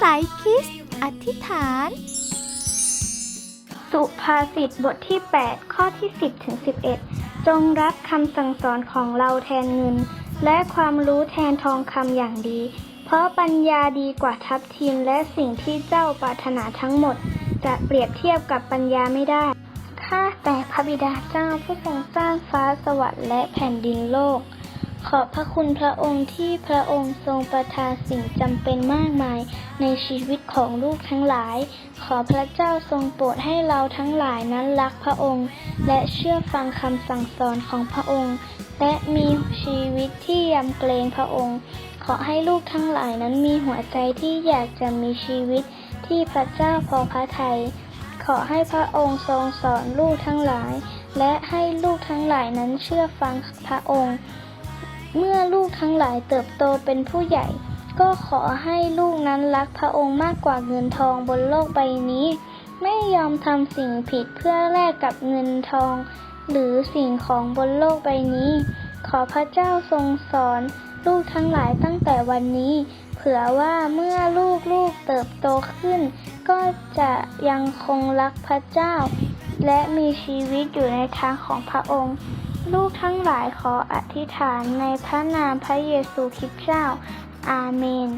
สายคิดอธิษฐาน สุภาษิตบทที่ 8 ข้อที่ 10ถึง11 จงรับคำสั่งสอนของเราแทนเงิน และความรู้แทนทองคำอย่างดี เพราะปัญญาดีกว่าทัพทิมและสิ่งที่เจ้าปรารถนาทั้งหมด จะเปรียบเทียบกับปัญญาไม่ได้ข้าแต่พระบิดาเจ้าผู้ทรงสร้างฟ้าสวรรค์และแผ่นดินโลก ขอบพระคุณพระองค์ที่พระองค์ทรงประทานสิ่งจำเป็นมากมายในชีวิตของลูกทั้งหลาย ขอพระเจ้าทรงโปรดให้เราทั้งหลายนั้นรักพระองค์ และเชื่อฟังคำสั่งสอนของพระองค์ และมีชีวิตที่ยำเกรงพระองค์ ขอให้ลูกทั้งหลายนั้นมีหัวใจที่อยากจะมีชีวิตที่พระเจ้าพอพระทัยขอให้พระองค์ทรงสอนลูกทั้งหลาย และให้ลูกทั้งหลายนั้นเชื่อฟังพระองค์ เมื่อลูกทั้งหลายเติบโตเป็นผู้ใหญ่ ก็ขอให้ลูกนั้นรักพระองค์มากกว่าเงินทองบนโลกใบนี้ ไม่ยอมทำสิ่งผิดเพื่อแลกกับเงินทอง หรือสิ่งของบนโลกใบนี้ ขอพระเจ้าทรงสอน ลูกทั้งหลายตั้งแต่วันนี้ เผื่อว่าเมื่อลูกๆเติบโตขึ้น ก็จะยังคงรักพระเจ้า และมีชีวิตอยู่ในทางของพระองค์ ลูกทั้งหลายขออธิษฐานในพระนามพระเยซูคริสต์เจ้า อาเมน